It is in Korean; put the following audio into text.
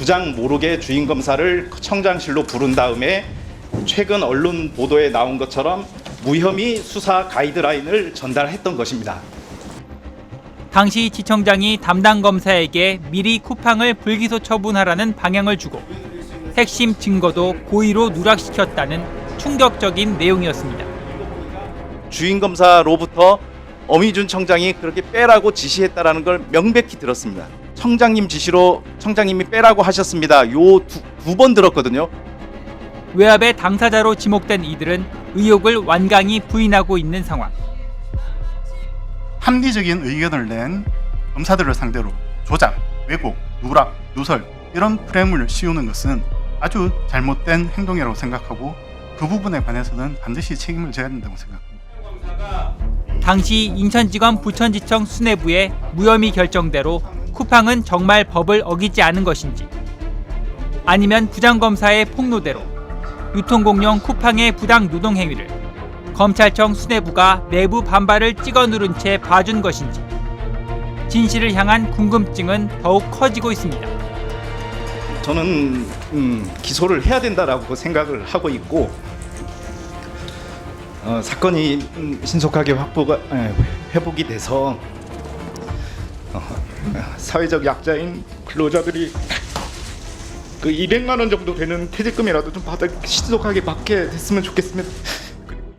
부장 모르게 주인 검사를 청장실로 부른 다음에 최근 언론 보도에 나온 것처럼 무혐의 수사 가이드라인을 전달했던 것입니다. 당시 지청장이 담당 검사에게 미리 쿠팡을 불기소 처분하라는 방향을 주고 핵심 증거도 고의로 누락시켰다는 충격적인 내용이었습니다. 주인 검사로부터 어미준 청장이 그렇게 빼라고 지시했다라는 걸 명백히 들었습니다. 청장님 지시로 청장님이 빼라고 하셨습니다. 요두번 들었거든요. 외압의 당사자로 지목된 이들은 의혹을 완강히 부인하고 있는 상황. 합리적인 의견을 낸 검사들을 상대로 조작, 왜곡, 누락, 누설 이런 프레임을 씌우는 것은 아주 잘못된 행동이라고 생각하고 그 부분에 관해서는 반드시 책임을 져야 된다고 생각합니다. 당시 인천지검 부천지청 수뇌부의 무혐의 결정대로 쿠팡은 정말 법을 어기지 않은 것인지 아니면 부장검사의 폭로대로 유통공룡 쿠팡의 부당 노동 행위를 검찰청 수뇌부가 내부 반발을 찍어 누른 채 봐준 것인지 진실을 향한 궁금증은 더욱 커지고 있습니다. 저는 음, 기소를 해야 된다라고 생각을 하고 있고 어, 사건이 음, 신속하게 확보가 에, 회복이 돼서 어, 사회적 약자인 근로자들이 그 200만 원 정도 되는 퇴직금이라도 좀 받아 신속하게 받게 됐으면 좋겠습니다.